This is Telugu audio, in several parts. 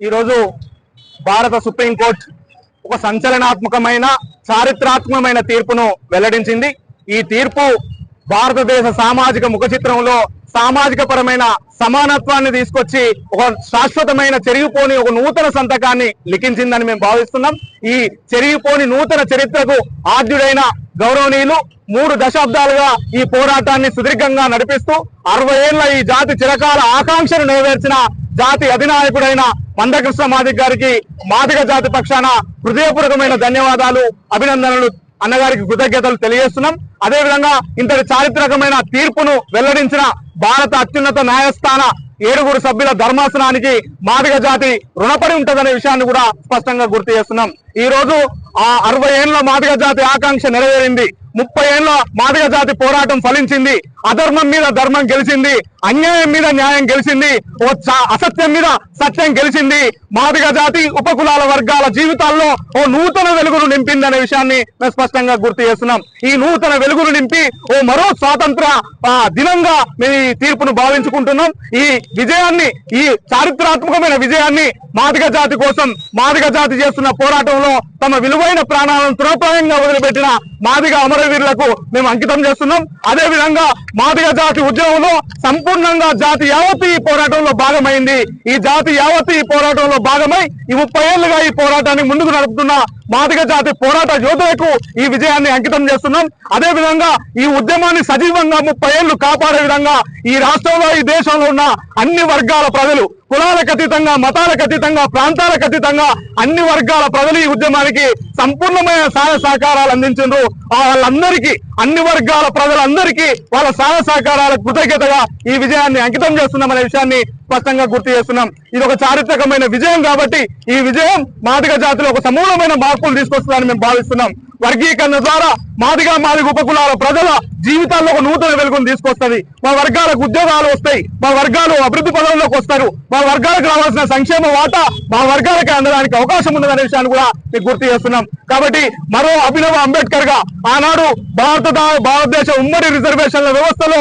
ఈరోజు భారత సుప్రీంకోర్టు ఒక సంచలనాత్మకమైన చారిత్రాత్మకమైన తీర్పును వెల్లడించింది. ఈ తీర్పు భారతదేశ సామాజిక ముఖ చిత్రంలో సామాజిక పరమైన సమానత్వాన్ని తీసుకొచ్చి ఒక శాశ్వతమైన చెరిగిపోని ఒక నూతన సంతకాన్ని లిఖించిందని మేము భావిస్తున్నాం. ఈ చెరిగిపోని నూతన చరిత్రకు ఆద్యుడైన గౌరవనీయులు మూడు దశాబ్దాలుగా ఈ పోరాటాన్ని సుదీర్ఘంగా నడిపిస్తూ అరవై ఏళ్ళ ఈ జాతి చిరకాల ఆకాంక్షను నెరవేర్చిన జాతి అధినాయకుడైన మందకృష్ణ మాదిక్ గారికి మాదిగ జాతి పక్షాన హృదయపూర్వకమైన ధన్యవాదాలు అభినందనలు అన్నగారికి కృతజ్ఞతలు తెలియజేస్తున్నాం. అదేవిధంగా ఇంతటి చారిత్రకమైన తీర్పును వెల్లడించిన భారత అత్యున్నత న్యాయస్థాన ఏడుగురు సభ్యుల ధర్మాసనానికి మాదిగ జాతి రుణపడి ఉంటుందనే విషయాన్ని కూడా స్పష్టంగా గుర్తు చేస్తున్నాం. ఈ రోజు ఆ అరవై ఏళ్ళ మాదిగ జాతి ఆకాంక్ష నెరవేరింది. ముప్పై ఏళ్ళ మాదిగ జాతి పోరాటం ఫలించింది. అధర్మం మీద ధర్మం గెలిచింది. అన్యాయం మీద న్యాయం గెలిచింది ఓ అసత్యం మీద సత్యం గెలిచింది. మాదిగ జాతి ఉపకులాల వర్గాల జీవితాల్లో ఓ నూతన వెలుగును నింపింది అనే విషయాన్ని మేము స్పష్టంగా గుర్తు చేస్తున్నాం. ఈ నూతన వెలుగును నింపి ఓ మరో స్వాతంత్ర దినంగా మేము ఈ తీర్పును భావించుకుంటున్నాం. ఈ విజయాన్ని ఈ చారిత్రాత్మకమైన విజయాన్ని మాదిగ జాతి కోసం మాదిగ జాతి చేస్తున్న పోరాటంలో తమ విలువైన ప్రాణాలను తృణప్రాయంగా వదిలిపెట్టిన మాదిగ అమరవీరులకు మేము అంకితం చేస్తున్నాం. అదే విధంగా మాదిగ జాతి ఉద్యమంలో సంపూర్ణంగా జాతి యావత్తు ఈ పోరాటంలో భాగమైంది. ఈ జాతి యావత్తు ఈ పోరాటంలో భాగమై ఈ ముప్పై ఏళ్ళుగా ఈ పోరాటాన్ని ముందుకు నడుపుతున్న మాదిగ జాతి పోరాట యోధులకు ఈ విజయాన్ని అంకితం చేస్తున్నాం. అదే విధంగా ఈ ఉద్యమాన్ని సజీవంగా ముప్పై ఏళ్ళు కాపాడే విధంగా ఈ రాష్ట్రంలో ఈ దేశంలో ఉన్న అన్ని వర్గాల ప్రజలు కులాలకు అతీతంగా మతాలకు అతీతంగా ప్రాంతాలకు అతీతంగా అన్ని వర్గాల ప్రజలు ఈ ఉద్యమానికి సంపూర్ణమైన సహాయ సహకారాలు అందించారు వాళ్ళందరికీ అన్ని వర్గాల ప్రజలందరికీ వాళ్ళ సహాయ సహకారాల కృతజ్ఞతగా ఈ విజయాన్ని అంకితం చేస్తున్నామనే విషయాన్ని స్పష్టంగా గుర్తు చేస్తున్నాం. ఇది ఒక చారిత్రకమైన విజయం కాబట్టి ఈ విజయం మాదిగ జాతిలో ఒక సమూలమైన మార్పులు తీసుకొస్తుందని మేము భావిస్తున్నాం. వర్గీకరణ ద్వారా మాదిగా మాదిగ ఉపకులాల ప్రజల జీవితాల్లో ఒక నూతన వెలుగును తీసుకొస్తుంది. మా వర్గాలకు ఉద్యోగాలు వస్తాయి. మా వర్గాలు అభివృద్ధి పదంలోకి వస్తారు. మా వర్గాలకు రావాల్సిన సంక్షేమ వాటా మా వర్గాలకి అందడానికి అవకాశం ఉందనే విషయాన్ని కూడా మీకు గుర్తు చేస్తున్నాం. కాబట్టి మరో అభినవ అంబేద్కర్గా ఆనాడు భారత భారతదేశ ఉమ్మడి రిజర్వేషన్ల వ్యవస్థలో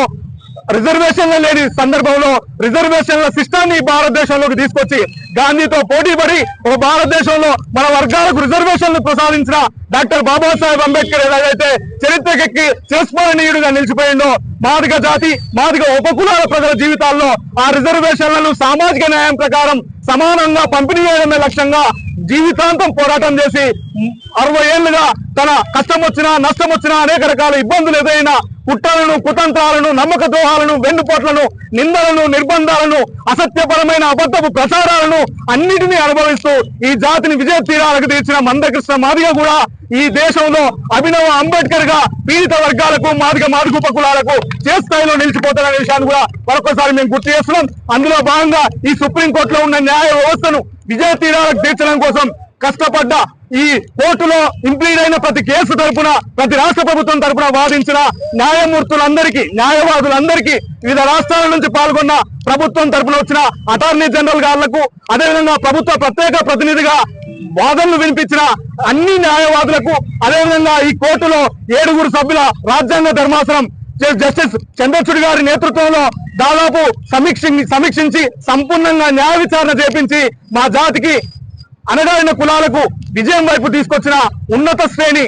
రిజర్వేషన్లు లేని సందర్భంలో రిజర్వేషన్ల సిస్టాన్ని భారతదేశంలోకి తీసుకొచ్చి గాంధీతో పోటీ పడి ఒక భారతదేశంలో మన వర్గాలకు రిజర్వేషన్లు ప్రసాదించిన డాక్టర్ బాబాసాహెబ్ అంబేద్కర్ ఏదైతే చరిత్రకెక్కి చిరస్మరణీయుడిగా నిలిచిపోయిండో మాదిగ జాతి మాదిగ ఉపకులాల ప్రజల జీవితాల్లో ఆ రిజర్వేషన్లను సామాజిక న్యాయం ప్రకారం సమానంగా పంపిణీ చేయడమే లక్ష్యంగా జీవితాంతం పోరాటం చేసి అరవై ఏళ్ళుగా తన కష్టం వచ్చినా నష్టం వచ్చినా అనేక రకాల ఇబ్బందులు ఎదురైనా కుట్రలను కుతంత్రాలను నమ్మక ద్రోహాలను వెన్నుపోట్లను నిందలను నిర్బంధాలను అసత్యపరమైన అబద్ధపు ప్రచారాలను అన్నిటినీ అనుభవిస్తూ ఈ జాతిని విజయ తీరాలకు తీర్చిన మందకృష్ణ మాదిగ కూడా ఈ దేశంలో అభినవ అంబేద్కర్గా పీడిత వర్గాలకు మాదిగ మాదిగ ఉపకులాలకు చే స్థాయిలో నిలిచిపోతారనే విషయాన్ని కూడా మరొకసారి మేము గుర్తు చేస్తున్నాం. అందులో భాగంగా ఈ సుప్రీంకోర్టులో ఉన్న న్యాయ వ్యవస్థను విజయ తీరాలకు తీర్చడం కోసం కష్టపడ్డ ఈ కోర్టులో ఇంప్లీడ్ అయిన ప్రతి కేసు తరపున ప్రతి రాష్ట్ర ప్రభుత్వం తరపున వాదించిన న్యాయమూర్తులందరికీ న్యాయవాదులందరికీ వివిధ రాష్ట్రాల నుంచి పాల్గొన్న ప్రభుత్వం తరపున వచ్చిన అటార్నీ జనరల్ గాళ్ళకు అదేవిధంగా ప్రభుత్వ ప్రత్యేక ప్రతినిధిగా వాదనలు వినిపించిన అన్ని న్యాయవాదులకు అదేవిధంగా ఈ కోర్టులో ఏడుగురు సభ్యుల రాజ్యాంగ ధర్మాసనం జస్టిస్ చంద్రచూడి గారి నేతృత్వంలో దాదాపు సమీక్ష సమీక్షించి సంపూర్ణంగా న్యాయ విచారణ చేపించి మా జాతికి అనగారిన కులాలకు విజయం వైపు తీసుకొచ్చిన ఉన్నత శ్రేణి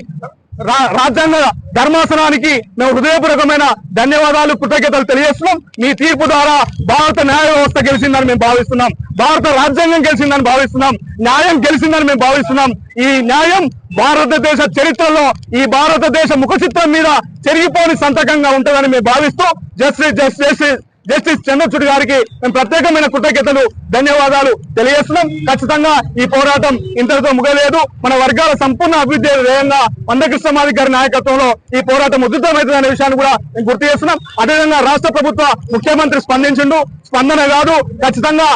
రా- రాజ్యాంగ ధర్మాసనానికి మేము హృదయపూర్వకమైన ధన్యవాదాలు కృతజ్ఞతలు తెలియజేస్తున్నాం. మీ తీర్పు ద్వారా భారత న్యాయ వ్యవస్థ గెలిచిందని మేము భావిస్తున్నాం. భారత రాజ్యాంగం గెలిచిందని భావిస్తున్నాం. న్యాయం గెలిచిందని మేము భావిస్తున్నాం. ఈ న్యాయం భారతదేశ చరిత్రలో ఈ భారతదేశ ముఖ చిత్రం మీద చెరిగిపోని సంతకంగా ఉంటుందని మేము భావిస్తూ జస్టిస్ జస్టిస్ జస్టిస్ చంద్రచూడ్ గారికి మేము ప్రత్యేకమైన కృతజ్ఞతలు ధన్యవాదాలు. తెలియజేస్తున్నాం. ఖచ్చితంగా ఈ పోరాటం ఇంతటితో ముగలేదు మన వర్గాల సంపూర్ణ అభివృద్ధి ధ్యేయంగా మందకృష్ణ గారి నాయకత్వంలో ఈ పోరాటం ఉధృతమవుతుందనే అనే విషయాన్ని కూడా మేము గుర్తు చేస్తున్నాం. అదేవిధంగా రాష్ట్ర ప్రభుత్వ ముఖ్యమంత్రి స్పందించిండు. స్పందన కాదు. ఖచ్చితంగా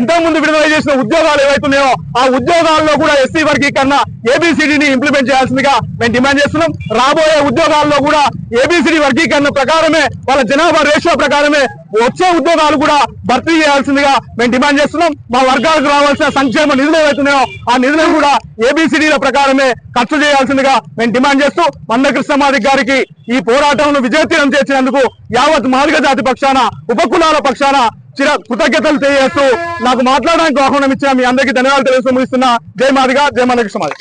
ఇంతకు ముందు విడుదల చేసిన ఉద్యోగాలు ఏవైతున్నాయో ఆ ఉద్యోగాల్లో కూడా ఎస్సీ వర్గీకరణ ఏబిసిడిని ఇంప్లిమెంట్ చేయాల్సిందిగా మేము డిమాండ్ చేస్తున్నాం. రాబోయే ఉద్యోగాల్లో కూడా ఏబిసిడి వర్గీకరణ ప్రకారమే వాళ్ళ జనాభా రేషియో ప్రకారమే వచ్చే ఉద్యోగాలు కూడా భర్తీ చేయాల్సిందిగా మేము డిమాండ్ డిమాండ్ చేస్తున్నాం? మా వర్గాలకు రావాల్సిన సంక్షేమ నిధులు ఏవైతున్నాయో ఆ నిధులను కూడా ఏబిసిడీల ప్రకారమే ఖర్చు చేయాల్సిందిగా మేము డిమాండ్ చేస్తూ మందకృష్ణ మాదిక్ గారికి ఈ పోరాటంలో విజయతీరం చేసినందుకు యావత్ మాదిగ జాతి పక్షాన ఉపకులాల పక్షాన చిర కృతజ్ఞతలు తెలియజేస్తూ నాకు మాట్లాడడానికి ఆహ్వానం ఇచ్చిన మీ అందరికీ ధన్యవాదాలు తెలుస్తూ ముగిస్తున్నా. జయ మాదిగా జయ మందకృష్ణ సమాజ్